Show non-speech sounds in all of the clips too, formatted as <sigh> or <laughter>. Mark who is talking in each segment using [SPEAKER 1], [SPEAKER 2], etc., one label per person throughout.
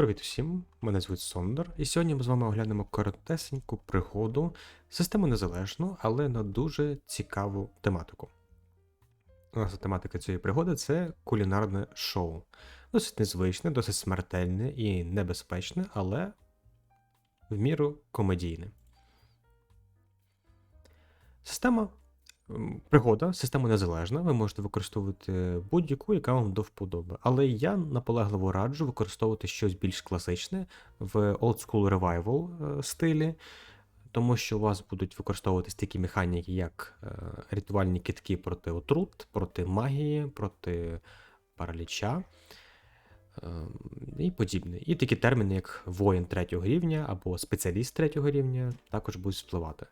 [SPEAKER 1] Привіт усім, мене звуть Сондер, і сьогодні ми з вами оглянемо коротесеньку пригоду, систему незалежну, але на дуже цікаву тематику. Нас тематика цієї пригоди це кулінарне шоу. Досить незвичне, досить смертельне і небезпечне, але в міру комедійне. Система пригода, система незалежна, ви можете використовувати будь-яку, яка вам до вподоби. Але я наполегливо раджу використовувати щось більш класичне в Old School Revival е, стилі, тому що у вас будуть використовуватись такі механіки, як е, рятувальні китки проти отрут, проти магії, проти параліча. е, І подібне. І такі терміни, як воїн третього рівня або спеціаліст третього рівня, також будуть впливати.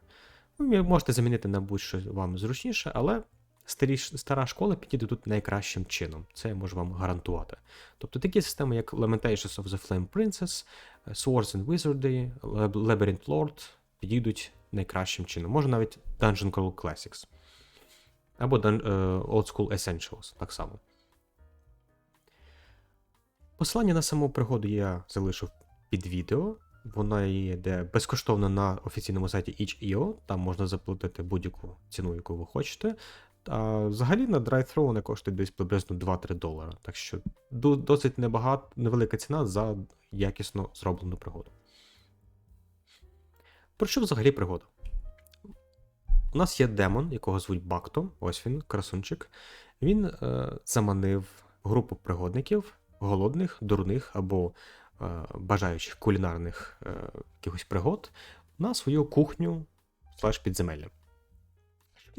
[SPEAKER 1] Ви можете замінити на будь-що вам зручніше, але старі, стара школа підійде тут найкращим чином. Це я можу вам гарантувати. Тобто такі системи, як Lamentations of the Flame Princess, е, Swords and Wizardry, Labyrinth Lord підійдуть найкращим чином. Може навіть Dungeon Crawl Classics. Або е, Old School Essentials, так само. Посилання на саму пригоду я залишив під відео. Вона йде безкоштовно на офіційному сайті itch.io, там можна заплатити будь-яку ціну, яку ви хочете. А взагалі на drive-thru вона коштує десь приблизно 2-3 долара. Так що досить небагато, невелика ціна за якісно зроблену пригоду. Про що взагалі пригода? У нас є демон, якого звуть Бакто, ось він, красунчик. Він е, заманив групу пригодників, голодних, дурних або бажаючих кулінарних е, якихось пригод на свою кухню слеш підземелля.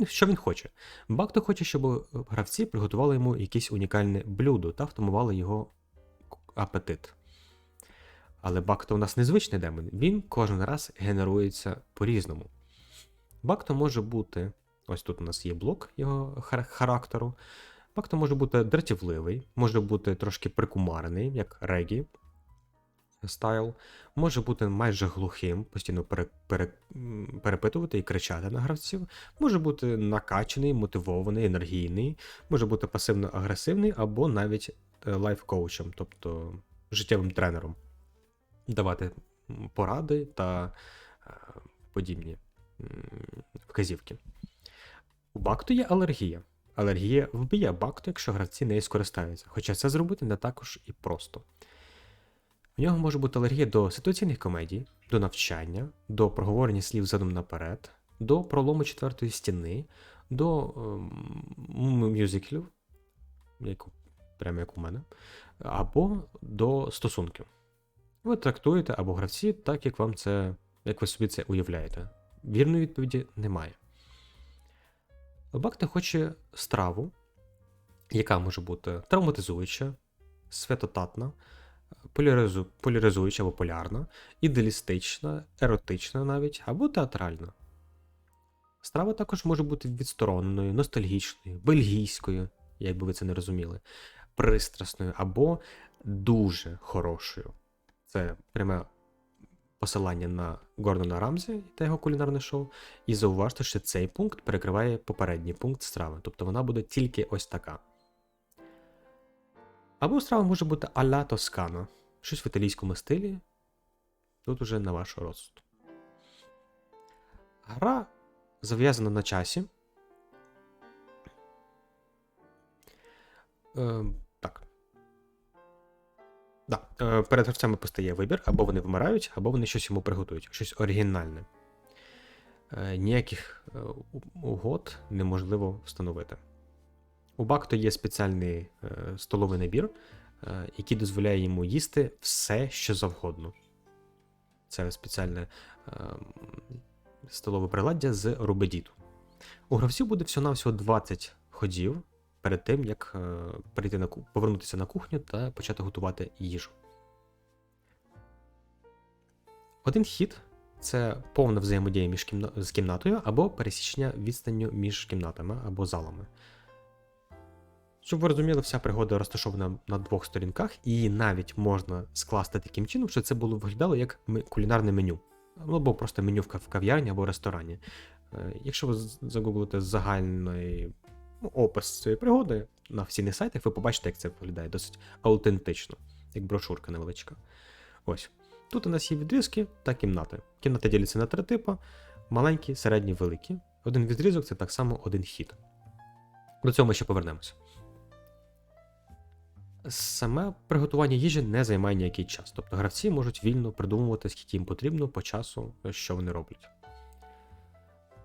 [SPEAKER 1] Що він- хоче? Бакто хоче, щоб гравці приготували йому якесь унікальне блюдо та втамували його апетит. Але Бакто у нас незвичний демон, він кожен раз генерується по-різному. Бакто може бути. Ось тут у нас є блок його характеру. Бакто може бути дратівливий, може бути трошки прикумарений, як Регі стайл, може бути майже глухим, постійно пере, пере, перепитувати і кричати на гравців, може бути накачаний, мотивований, енергійний, може бути пасивно-агресивний або навіть е, лайф-коучем, тобто життєвим тренером, давати поради та е, подібні вказівки. У Бакту є алергія. Алергія вб'є Бакту, якщо гравці нею скористаються, хоча це зробити не також і просто. У нього може бути алергія до ситуаційних комедій, до навчання, до проговорення слів задом наперед, до пролому четвертої стіни, до ем, мюзиклів, як, прямо як у мене, або до стосунків. Ви трактуєте або гравці так, як вам це, як ви собі це уявляєте. Вірної відповіді немає. Бакта хоче страву, яка може бути травматизуюча, святотатна, поляризу, поляризуюча або полярна, ідеалістична, еротична навіть, або театральна. Страва також може бути відстороненою, ностальгічною, бельгійською, як би ви це не розуміли, пристрасною або дуже хорошою. Це пряме посилання на Гордона Рамзі та його кулінарне шоу. І зауважте, що цей пункт перекриває попередній пункт страви, тобто вона буде тільки ось така. Або страва може бути аля Тоскана, щось в італійському стилі. Тут уже на ваш розсуд. Гра зав'язана на часі. Е, так. Да. Е, перед гравцями постає вибір, або вони вмирають, або вони щось йому приготують, щось оригінальне. Е, ніяких е, угод неможливо встановити. У Бакто є спеціальний е, столовий набір, е, який дозволяє йому їсти все, що завгодно. Це спеціальне е, столове приладдя з рубедіту. У гравців буде всього-навсього 20 ходів перед тим, як е, перейти на повернутися на кухню та почати готувати їжу. Один хід це повна взаємодія між кімна... з кімнатою або пересічення відстанню між кімнатами або залами. Щоб ви розуміли, вся пригода розташована на двох сторінках, і її навіть можна скласти таким чином, що це було виглядало як кулінарне меню. Ну, або просто меню в кав'ярні або ресторані. Е, Якщо ви загуглите загальний ну, опис цієї пригоди на офіційних сайтах, ви побачите, як це виглядає досить аутентично, як брошурка невеличка. Ось. Тут у нас є відрізки та кімнати. Кімнати діляться на три типи: маленькі, середні, великі. Один відрізок це так само один хід. До цього ми ще повернемося. Саме приготування їжі не займає ніякий час, тобто гравці можуть вільно придумувати, скільки їм потрібно по часу, що вони роблять.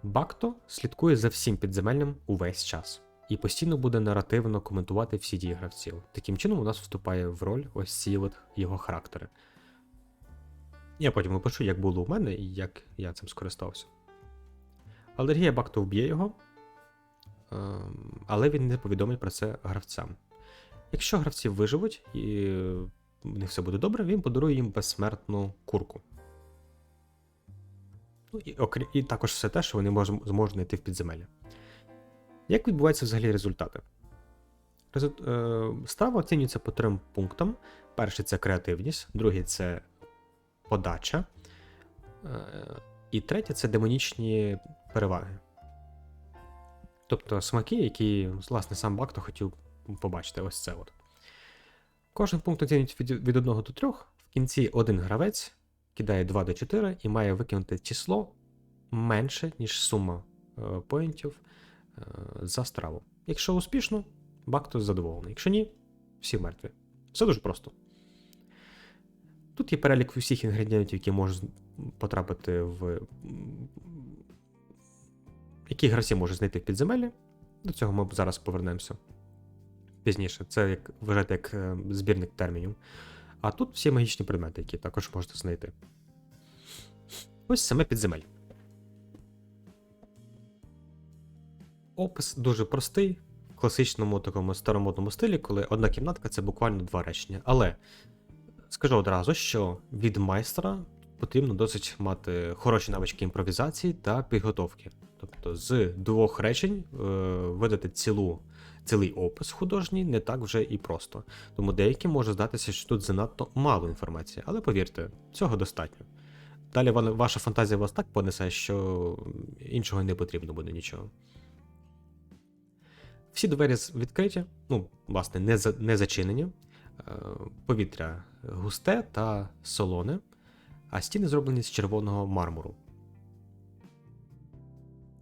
[SPEAKER 1] Бакто слідкує за всім підземельним увесь час і постійно буде наративно коментувати всі дії гравців. Таким чином, у нас вступає в роль ось ці от його характери. Я потім опишу, як було у мене і як я цим скористався. Алергія Бакто вб'є його, ем, але він не повідомить про це гравцям. Якщо гравці виживуть і в них все буде добре, він подарує їм безсмертну курку. Ну, і, окрі... і також все те, що вони мож... зможуть знайти в підземелля. Як відбуваються взагалі результати? Результ... Е... Страва оцінюється по трьом пунктам: перший це креативність, другий це подача, е... і третє це демонічні переваги. Тобто смаки, які, власне, сам Бакто хотів побачити ось це. от. Кожен пункт оцінюється від, від 1 до 3. В кінці один гравець кидає 2 до 4 і має викинути число менше, ніж сума е, поінтів е, за страву. Якщо успішно, Бакто задоволений. Якщо ні, всі мертві. Все дуже просто. Тут є перелік усіх інгредієнтів, які можуть потрапити в. Які гравці можуть знайти в підземеллі. До цього ми зараз повернемося пізніше. Це як вважати як е, збірник термінів. А тут всі магічні предмети, які також можете знайти. Ось саме підземель. Опис дуже простий, в класичному такому старомодному стилі, коли одна кімнатка це буквально два речення. Але скажу одразу, що від майстра потрібно досить мати хороші навички імпровізації та підготовки. Тобто з двох речень е, видати цілу цілий опис художній не так вже і просто. Тому деяким може здатися, що тут занадто мало інформації, але повірте, цього достатньо. Далі ваша фантазія вас так понесе, що іншого не потрібно буде нічого. Всі двері відкриті, ну, власне, не, за, не зачинені, е, повітря густе та солоне, а стіни зроблені з червоного мармуру.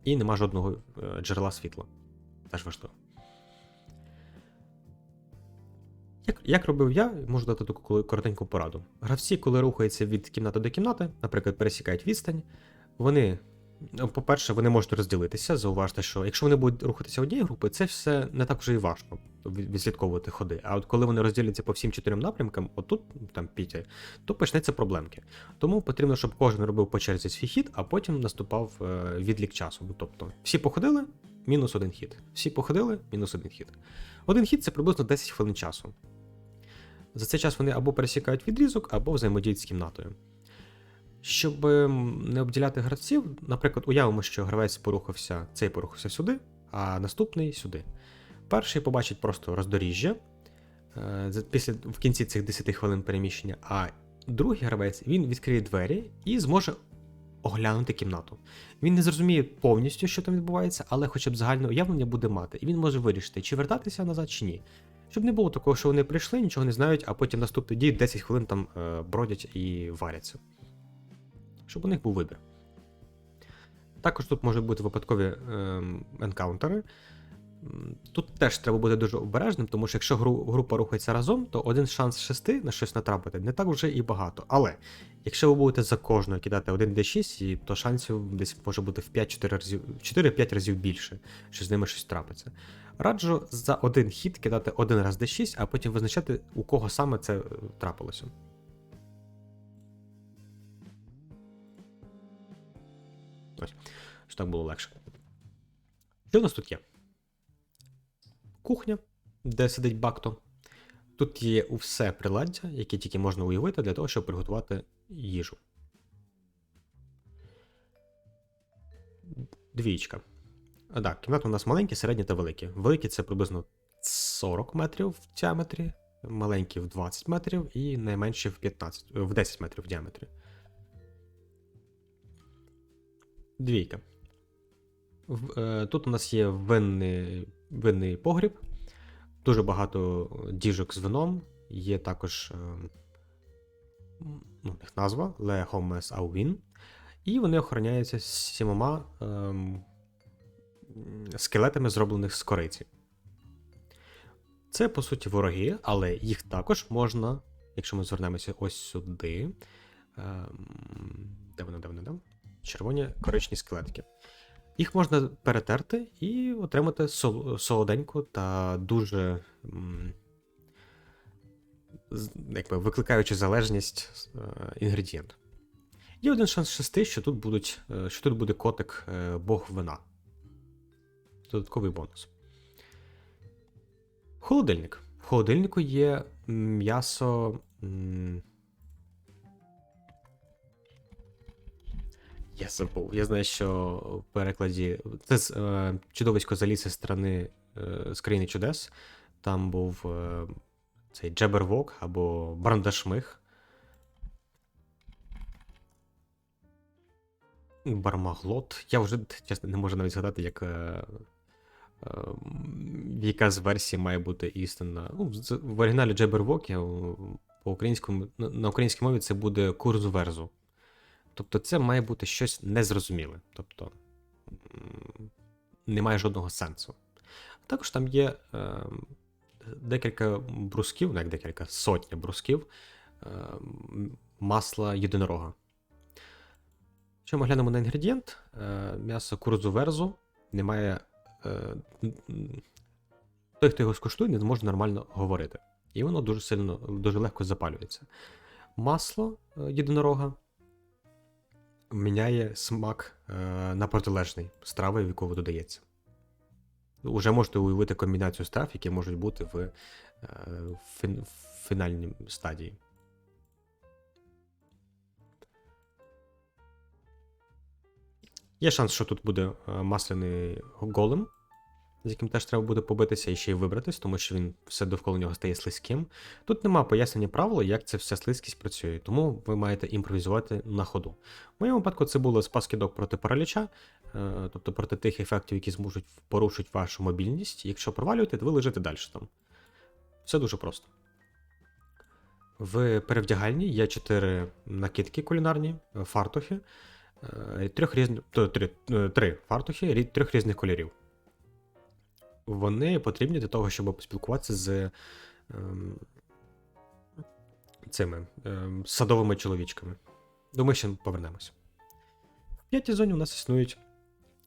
[SPEAKER 1] І нема жодного е, джерела світла. Теж важливо. Як як робив я, можу дати таку коротеньку пораду. Гравці, коли рухаються від кімнати до кімнати, наприклад, пересікають відстань, вони, ну, по-перше, вони можуть розділитися, зауважте, що якщо вони будуть рухатися однією групою, це все не так вже і важко відслідковувати ходи. А от коли вони розділяться по всім чотирьом напрямкам, отут там піті, то почнеться проблемки. Тому потрібно, щоб кожен робив по черзі свій хід, а потім наступав е, відлік часу. Тобто всі походили, мінус один хід. Всі походили, мінус один хід. Один хід це приблизно 10 хвилин часу. За цей час вони або пересікають відрізок, або взаємодіють з кімнатою. Щоб ем, не обділяти гравців, наприклад, уявимо, що гравець порухався, цей порухався сюди, а наступний сюди. Перший побачить просто роздоріжжя е, після в кінці цих 10 хвилин переміщення, а другий гравець він відкриє двері і зможе оглянути кімнату. Він не зрозуміє повністю, що там відбувається, але хоча б загальне уявлення буде мати, і він може вирішити, чи вертатися назад, чи ні. Щоб не було такого, що вони прийшли, нічого не знають, а потім наступний дії 10 хвилин там е, бродять і варяться. Щоб у них був вибір. Також тут можуть бути випадкові е, енкаунтери. Тут теж треба бути дуже обережним, тому що якщо гру, група рухається разом, то один шанс з шести на щось натрапити не так вже і багато. Але якщо ви будете за кожною кидати 1d6, то шансів десь може бути в 5-4 разів 4-5 разів більше, що з ними щось трапиться. Раджу за один хід кидати один раз d6, а потім визначати, у кого саме це трапилося. Ось, що так було легше. Що у нас тут є? Кухня, де сидить Бакто. Тут є все приладдя, яке тільки можна уявити для того, щоб приготувати їжу. Двічка. А, так, кімнати у нас маленькі, середні та великі. Великі це приблизно 40 метрів в діаметрі, маленькі в 20 метрів і найменші в 15, в 10 метрів в діаметрі. Двійка. Е, Тут у нас є винний, винний погріб, дуже багато діжок з вином, є також е, ну, них назва Le Homes Auvin, і вони охороняються сімома ем, скелетами, зроблених з кориці. Це, по суті, вороги, але їх також можна, якщо ми звернемося ось сюди. Ем, де вони, де вони, де? Червоні коричні скелетики. Їх можна перетерти і отримати сол- солоденьку та дуже якби, викликаючи залежність е, інгредієнт. Є один шанс шести, що тут, будуть, е, що тут буде котик е, Бог вина. Додатковий бонус. Холодильник. В холодильнику є м'ясо. Я забув. Я знаю, що в перекладі. Це е, чудовисько заліз зі сторони е, з країни чудес. Там був е, цей Джебервок або Брандашмих. Бармаглот. Я вже чесно не можу навіть згадати, як. Е, е, яка з версій має бути істинна. Ну, в оригіналі Джебервок, я по українському, на, на українській мові це буде курс верзу. Тобто це має бути щось незрозуміле. Тобто немає жодного сенсу. Також там є е, декілька брусків, ну як декілька сотня брусків е, масла єдинорога. Якщо ми глянемо на інгредієнт, е, м'ясо курзу верзу немає. Е, той, хто його скуштує, не зможе нормально говорити. І воно дуже сильно, дуже легко запалюється. Масло е, єдинорога міняє смак е, на протилежний страви, в яку додається. Уже можете уявити комбінацію страв, які можуть бути в, е, в в фінальній стадії. Є шанс, що тут буде е, масляний голем, з яким теж треба буде побитися і ще й вибратись, тому що він все довкола нього стає слизьким. Тут нема пояснення правила, як ця вся слизькість працює, тому ви маєте імпровізувати на ходу. В моєму випадку це було спас кидок проти параліча, е, тобто проти тих ефектів, які зможуть порушити вашу мобільність. Якщо провалюєте, то ви лежите далі там. Все дуже просто. В перевдягальні є чотири накидки кулінарні, е, фартухи, е, трьох різних, три, три фартухи трьох різних кольорів. Вони потрібні для того, щоб поспілкуватися з ем, цими ем, садовими чоловічками. Думаю, ще повернемось. В п'ятій зоні у нас існують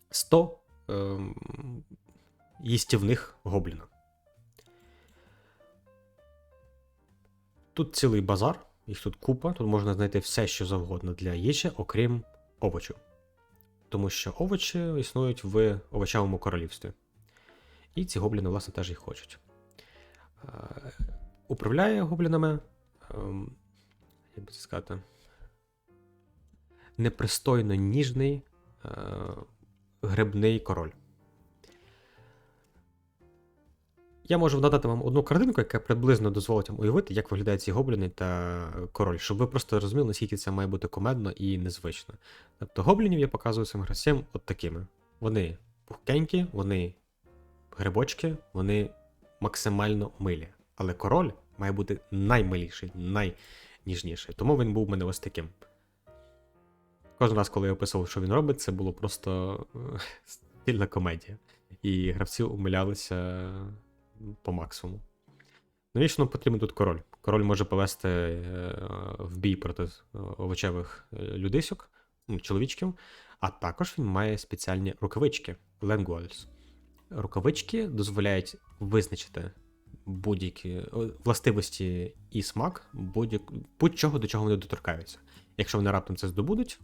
[SPEAKER 1] 100 ем, їстівних гобліна. Тут цілий базар, їх тут купа, тут можна знайти все, що завгодно для їжі, окрім овочів. Тому що овочі існують в овочевому королівстві. І ці гобліни, власне, теж їх хочуть. Е, Управляє гоблінами, ем, як би це сказати, непристойно ніжний е, грибний король. Я можу надати вам одну картинку, яка приблизно дозволить вам уявити, як виглядають ці гобліни та король, щоб ви просто розуміли, наскільки це має бути комедно і незвично. Тобто гоблінів я показую цим гравцям от такими. Вони пухкенькі, вони грибочки, вони максимально милі. Але король має бути наймиліший, найніжніший. Тому він був у мене ось таким. Кожен раз, коли я описував, що він робить, це було просто е, стильна комедія. І гравці умилялися по максимуму. Навіщо потрібен тут король? Король може повести е, в бій проти е, овочевих людисьок, чоловічків, а також він має спеціальні рукавички Lenguals. Рукавички дозволяють визначити будь-які властивості і смак будь- будь-чого, до чого вони доторкаються. Якщо вони раптом це здобудуть,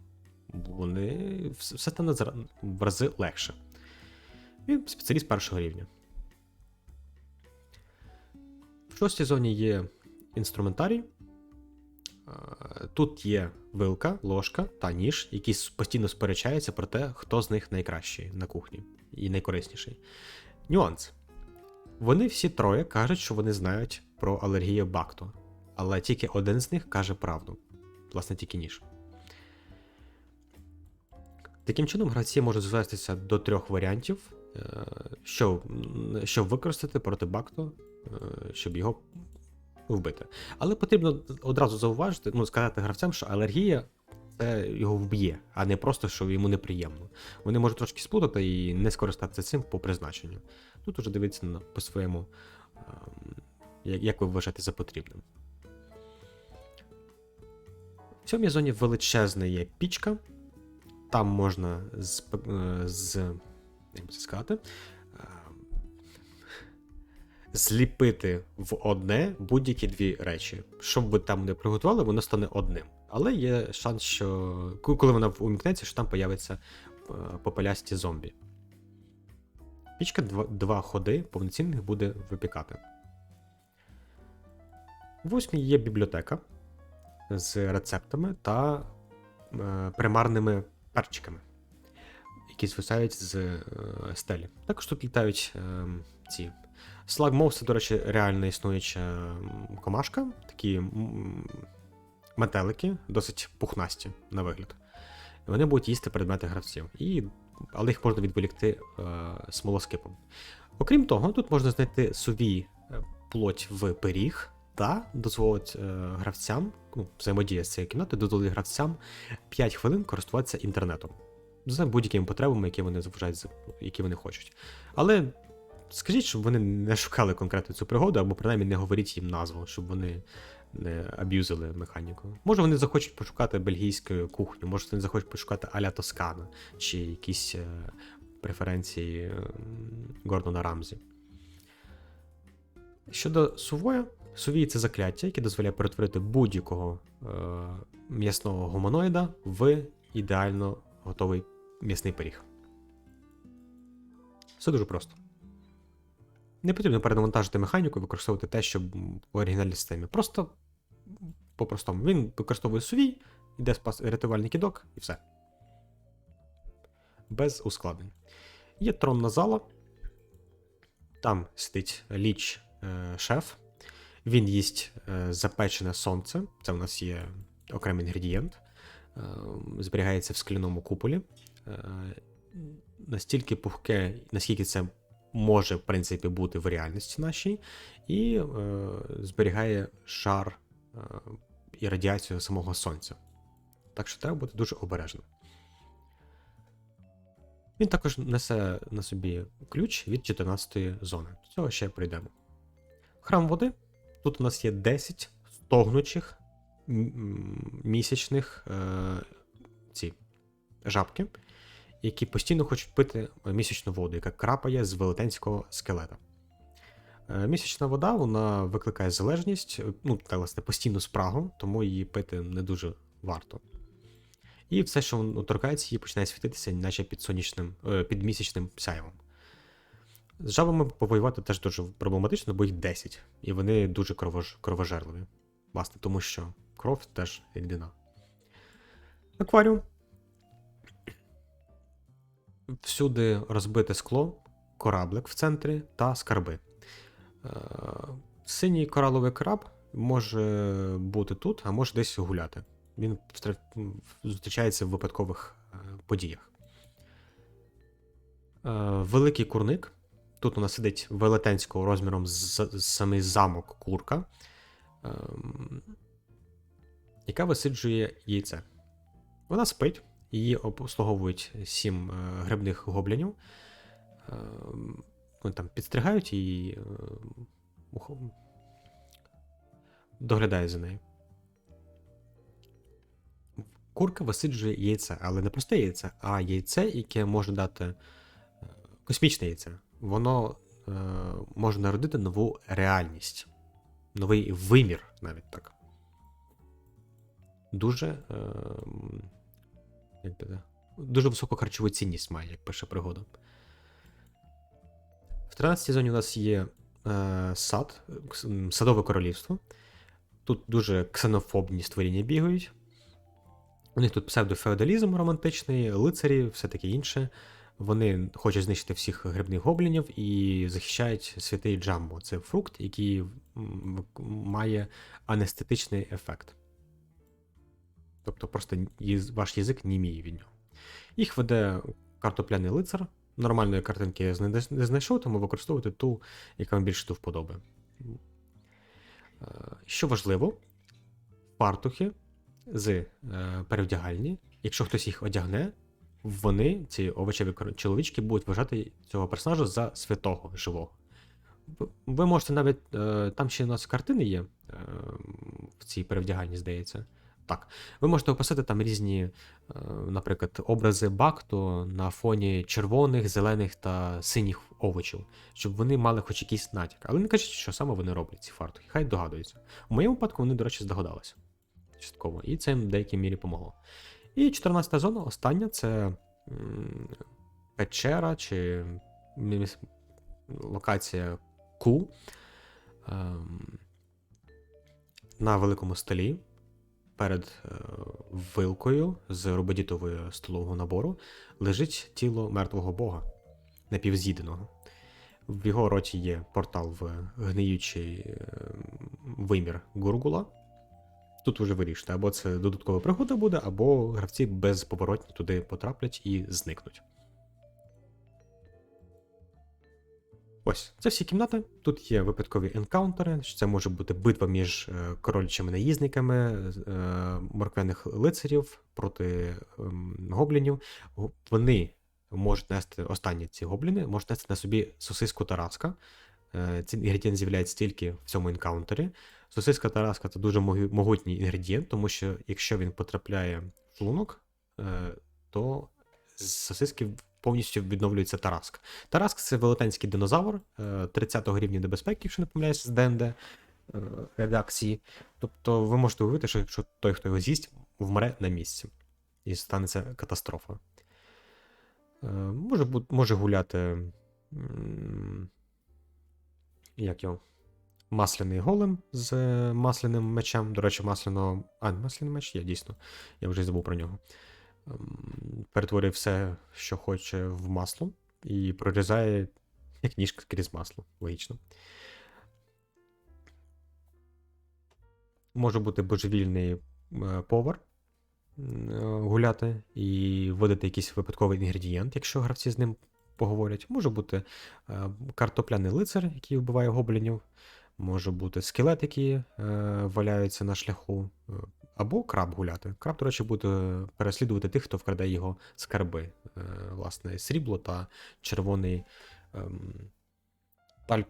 [SPEAKER 1] вони все стане в рази легше. Він спеціаліст першого рівня. В шостій зоні є інструментарій. Тут є вилка, ложка та ніж, які постійно сперечаються про те, хто з них найкращий на кухні і найкорисніший. Нюанс. Вони всі троє кажуть, що вони знають про алергію бакту, але тільки один з них каже правду. Власне, тільки ніж. Таким чином, гравці можуть звестися до трьох варіантів, е, що, щоб використати проти бакту, е, щоб його вбити. Але потрібно одразу зауважити, ну, сказати гравцям, що алергія це його вб'є, а не просто, що йому неприємно. Вони можуть трошки сплутати і не скористатися цим по призначенню. Тут уже дивиться на, по своєму, ем, як, ви вважаєте за потрібним. В цьому зоні величезна є пічка. Там можна з, е, з як би це сказати, зліпити в одне будь-які дві речі. Що б ви там не приготували, воно стане одним. Але є шанс, що коли вона умікнеться, що там появиться е, попелясті зомбі. Пічка два, ходи повноцінних буде випікати. Восьмій є бібліотека з рецептами та е, примарними перчиками, які звисають з е, стелі. Також тут літають е, ці. Слagмов це, до речі, реально існуюча комашка, такі метелики, досить пухнасті на вигляд. Вони будуть їсти предмети гравців, і, але їх можна відволікти е, смолоскипом. Окрім того, тут можна знайти сувій е, плоть в пиріг та дозволить е, гравцям, ну, взаємодія з цією кімнатою, дозволить гравцям 5 хвилин користуватися інтернетом за будь-якими потребами, які вони заважають, які вони хочуть. Але скажіть, щоб вони не шукали конкретно цю пригоду, або принаймні не говоріть їм назву, щоб вони не аб'юзили механіку. Може, вони захочуть пошукати бельгійську кухню, може, вони захочуть пошукати Аля Тоскана чи якісь е, преференції Гордона Рамзі. Щодо сувоя, сувій це закляття, яке дозволяє перетворити будь-якого е, м'ясного гуманоїда в ідеально готовий м'ясний пиріг. Все дуже просто. Не потрібно перенавантажити механіку і використовувати те, що в оригінальній системі. Просто по-простому. Він використовує сувій, йде спас рятувальний кідок і все. Без ускладнень. Є тронна зала. Там сидить ліч е, шеф. Він їсть е, запечене сонце. Це у нас є окремий інгредієнт. Е, зберігається в скляному куполі. Е, настільки пухке, наскільки це може, в принципі, бути в реальності нашій, і е, зберігає шар е, і радіацію самого сонця. Так що треба бути дуже обережним. Він також несе на собі ключ від 14-ї зони. До цього ще прийдемо. Храм води. Тут у нас є 10 стогнучих місячних е, ці жабки, які постійно хочуть пити місячну воду, яка крапає з велетенського скелета. Е, Місячна вода вона викликає залежність, е, ну, та, власне, постійну спрагу, тому її пити не дуже варто. І все, що воно торкається, її починає світитися, наче під сонячним, е, під місячним сяйвом. З жабами повоювати теж дуже проблематично, бо їх 10, і вони дуже кровож... кровожерливі. Власне, тому що кров теж рідина. Акваріум. Всюди розбите скло, кораблик в центрі та скарби. Е, Синій кораловий краб може бути тут, а може десь гуляти. Він зустрічається в випадкових е, подіях. Е, Великий курник. Тут у нас сидить велетенського розміром з, самий замок курка, ем, яка висиджує яйце. Вона спить, її обслуговують сім е, грибних гоблінів. Ем, Вони там підстригають і е, ухо- за нею. Курка висиджує яйце, але не просте яйце, а яйце, яке може дати е, космічне яйце. Воно е, може народити нову реальність, новий вимір, навіть так. Дуже, е, як би, дуже високу харчову цінність має, як перша пригода. В 13 зоні у нас є е, сад, садове королівство. Тут дуже ксенофобні створіння бігають. У них тут псевдофеодалізм романтичний, лицарі, все таке інше. Вони хочуть знищити всіх грибних гоблінів і захищають святий Джамбо. Це фрукт, який має анестетичний ефект. Тобто просто ваш язик німіє від нього. Їх веде картопляний лицар. Нормальної картинки я не знайшов, тому використовуйте ту, яка вам більше до вподоби. Е, Що важливо, фартухи з е, перевдягальні, якщо хтось їх одягне, вони, ці овочеві чоловічки, будуть вважати цього персонажа за святого живого. Ви- можете навіть. Е, там ще у нас картини є в цій перевдягальні, здається. Так. Ви можете описати там різні, е, наприклад, образи Бакту на фоні червоних, зелених та синіх овочів, щоб вони мали хоч якийсь натяк. Але не кажіть, що саме вони роблять, ці фартухи. Хай догадуються. У моєму випадку вони, до речі, здогадалися. Частково. І це їм в деякій мірі помогло. І 14 зона, остання це печера чи локація Ку ем, на великому столі перед е, вилкою з рободітового столового набору лежить тіло мертвого бога, напівз'їденого. В його роті є портал в гниючий е, вимір Гургула. Тут вже вирішите, або це додаткова пригода буде, або гравці безповоротні туди потраплять і зникнуть. Ось, це всі кімнати. Тут є випадкові енкаунтери. Це може бути битва між е, королючими наїзниками, е, морквяних лицарів проти ем, гоблінів. Вони можуть нести останні ці гобліни, можуть нести на собі сосиску тараска. Е, Цей інгредієнт з'являється тільки в цьому енкаунтері. Сосиска тараска це дуже могутній інгредієнт, тому що якщо він потрапляє в шлунок, то з сосиски повністю відновлюється тараска. Тараск це велетенський динозавр е, 30-го рівня небезпеки, якщо не помиляюсь, з ДНД е, редакції. Тобто ви можете уявити, що якщо той, хто його з'їсть, вмре на місці. І станеться катастрофа. Е, Може, може гуляти. Як його? Масляний голем з е, масляним мечем. До речі, масляного. А, масляний меч є, дійсно. Я вже забув про нього. Ем, Перетворює все, що хоче, в масло, і прорізає як ніжка крізь масло. Логічно. Може бути божевільний е, повар е, гуляти і вводити якийсь випадковий інгредієнт, якщо гравці з ним поговорять. Може бути е, картопляний лицар, який вбиває гоблінів. Може бути скелет, який е, валяється на шляху, або краб гуляти. Краб, до речі, буде переслідувати тих, хто вкраде його скарби. Е, власне, срібло та червоний ем, тальк-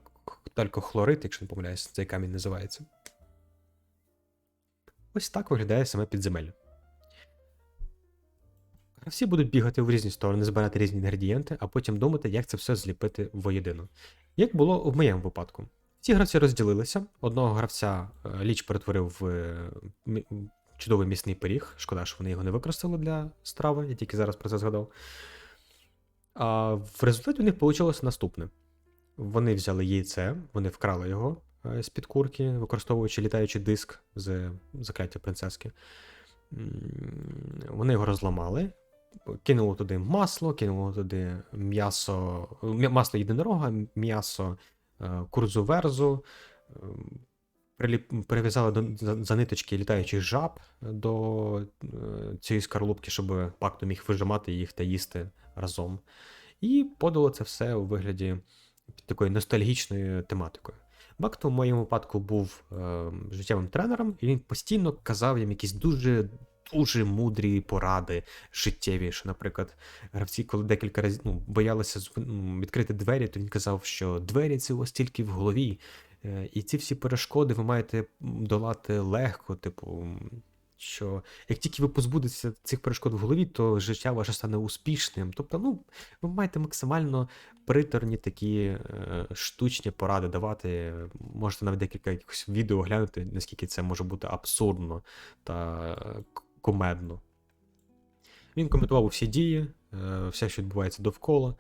[SPEAKER 1] талькохлорид, якщо не помиляюсь, цей камінь називається. Ось так виглядає саме підземелля. Гравці будуть бігати в різні сторони, збирати різні інгредієнти, а потім думати, як це все зліпити воєдино. Як було в моєму випадку. Ці гравці розділилися. Одного гравця е, ліч перетворив в е, чудовий місний пиріг. Шкода, що вони його не використали для страви, я тільки зараз про це згадав. А в результаті у них вийшло наступне: вони взяли яйце, вони вкрали його е, з-під курки, використовуючи літаючий диск з закляття принцески. Вони його розламали, кинули туди масло, кинули туди м'ясо, м'я- масло єдинорога, м'ясо е, курзу-верзу, ем, прив'язали до, за, ниточки літаючих жаб до е, цієї скорлупки, щоб пакто міг вижимати їх та їсти разом. І подало це все у вигляді такої ностальгічної тематикою. Бакто в моєму випадку був е, життєвим тренером, і він постійно казав їм якісь дуже дуже мудрі поради життєві. Що, наприклад, гравці, коли декілька разів ну, боялися відкрити двері, то він казав, що двері це у вас тільки в голові. Е, І ці всі перешкоди ви маєте долати легко, типу. Що як тільки ви позбудетеся цих перешкод в голові, то життя ваше стане успішним. Тобто, ну, ви маєте максимально приторні такі е, штучні поради давати. Можете навіть декілька якихось відео глянути, наскільки це може бути абсурдно та е, к- кумедно. Він коментував усі дії, все, що відбувається довкола.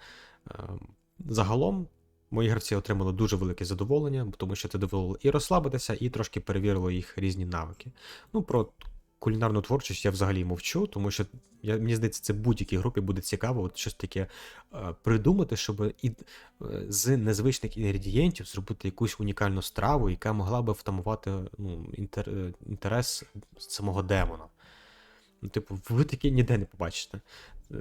[SPEAKER 1] Загалом, мої гравці отримали дуже велике задоволення, тому що це дозволило і розслабитися, і трошки перевірило їх різні навики. Ну, про кулінарну творчість я взагалі мовчу, тому що я, мені здається, це будь-якій групі буде цікаво, от щось таке е, придумати, щоб і, е, з незвичних інгредієнтів зробити якусь унікальну страву, яка могла би втамувати ну, інтер, е, інтерес самого демона. Ну, типу, ви таке ніде не побачите е,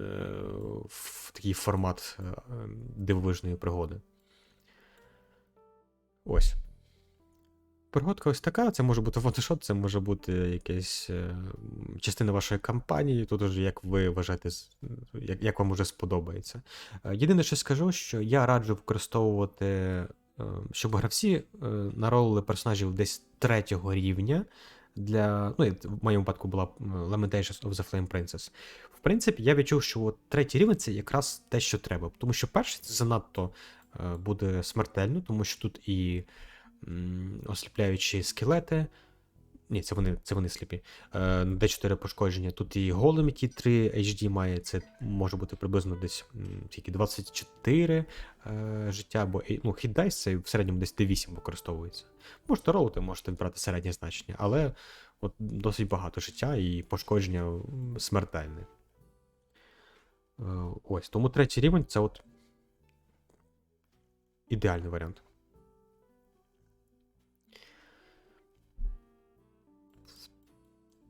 [SPEAKER 1] в такий формат е, дивовижної пригоди. Ось. Пригодка ось така, це може бути фотошоп, це може бути якась е, частина вашої кампанії, тут уже як ви вважаєте, як, як вам уже сподобається. Е, Єдине, що скажу, що я раджу використовувати, е, щоб гравці наролили персонажів десь третього рівня. Для, ну, в моєму випадку була Lamentations of the Flame Princess. В принципі, я відчув, що от третій рівень це якраз те, що треба. Тому що перший це занадто буде смертельно, тому що тут і осліпляючі скелети. Ні, це вони, це вони сліпі. Е, Д4 пошкодження. Тут і голем, який 3 HD має. Це може бути приблизно десь тільки 24 е, життя, бо е, ну, dice це в середньому десь D8 використовується. Можете ролити, можете брати середнє значення, але от досить багато життя і пошкодження смертельне. Е, Ось, тому третій рівень це от ідеальний варіант.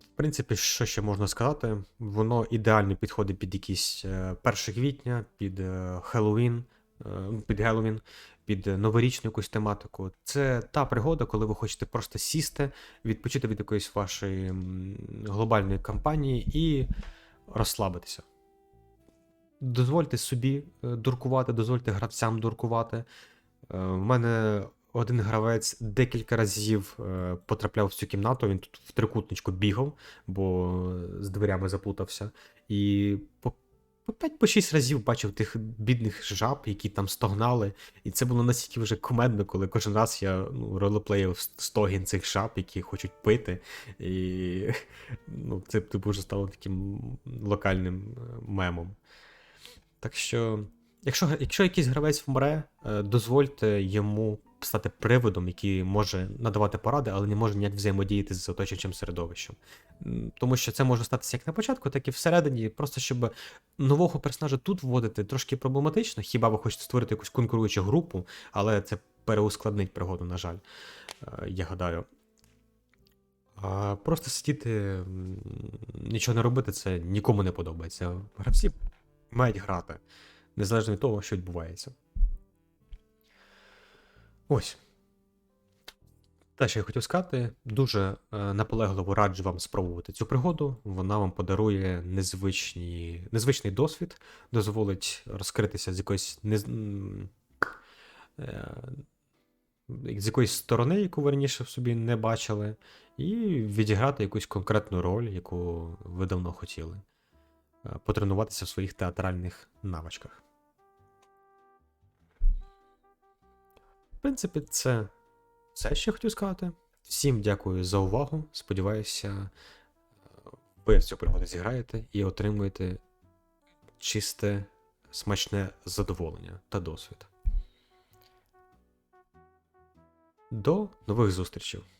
[SPEAKER 1] В принципі, що ще можна сказати? Воно ідеально підходить під якісь е, 1 квітня, під е, Хеллоуін, е, ну, під Геловін, під е, новорічну якусь тематику. Це та пригода, коли ви хочете просто сісти, відпочити від якоїсь вашої глобальної кампанії і розслабитися. Дозвольте собі е, дуркувати, дозвольте гравцям дуркувати. Е, В мене один гравець декілька разів е, потрапляв в цю кімнату, він тут в трикутничку бігав, бо з дверями заплутався. І по, по 5-6 разів бачив тих бідних жаб, які там стогнали. І це було настільки вже кумедно, коли кожен раз я ну, ролеплеїв стогін цих жаб, які хочуть пити. І <laughs> ну, це типу вже стало таким локальним е, мемом. Так що, якщо, якщо якийсь гравець вмре, е, дозвольте йому стати приводом, який може надавати поради, але не може ніяк взаємодіяти з оточуючим середовищем. Тому що це може статися як на початку, так і всередині. Просто щоб нового персонажа тут вводити трошки проблематично. Хіба ви хочете створити якусь конкуруючу групу, але це переускладнить пригоду, на жаль, е, я гадаю. А просто сидіти, нічого не робити, це нікому не подобається. Гравці мають грати, незалежно від того, що відбувається. Ось. Те, що я хотів сказати, дуже е, наполегливо раджу вам спробувати цю пригоду. Вона вам подарує незвичні, незвичний досвід, дозволить розкритися з якоїсь нез... е, з якоїсь сторони, яку ви раніше в собі не бачили, і відіграти якусь конкретну роль, яку ви давно хотіли. Е, Потренуватися в своїх театральних навичках. В принципі, це все, що я хотів сказати. Всім дякую за увагу. Сподіваюся, е, ви в цю пригоду зіграєте і отримуєте чисте, смачне задоволення та досвід. До нових зустрічей!